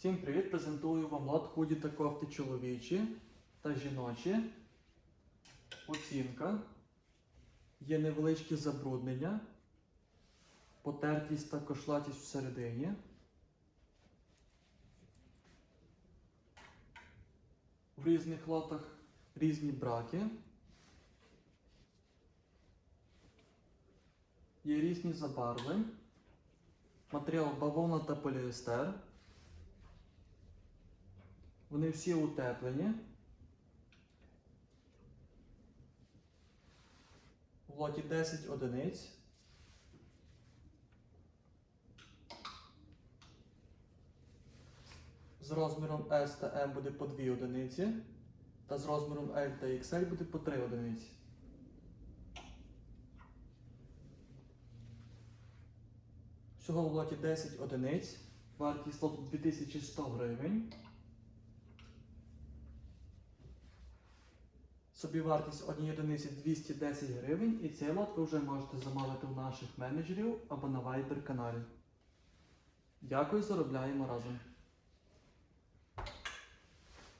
Всім привіт! Презентую вам лот худі та кофти чоловічі та жіночі. Оцінка. Є невеличкі забруднення, потертість та кошлатість всередині. В різних лотах різні браки. Є різні забарви. Матеріал бавовна та поліестер. Вони всі утеплені. В лоті 10 одиниць. З розміром S та M буде по 2 одиниці. Та з розміром L та XL буде по 3 одиниці. Всього в лоті 10 одиниць. Вартість лоту 2100 гривень. Собівартість однієї одиниці 210 гривень і цей лот ви вже можете замовити у наших менеджерів або на Viber каналі. Дякую, заробляємо разом.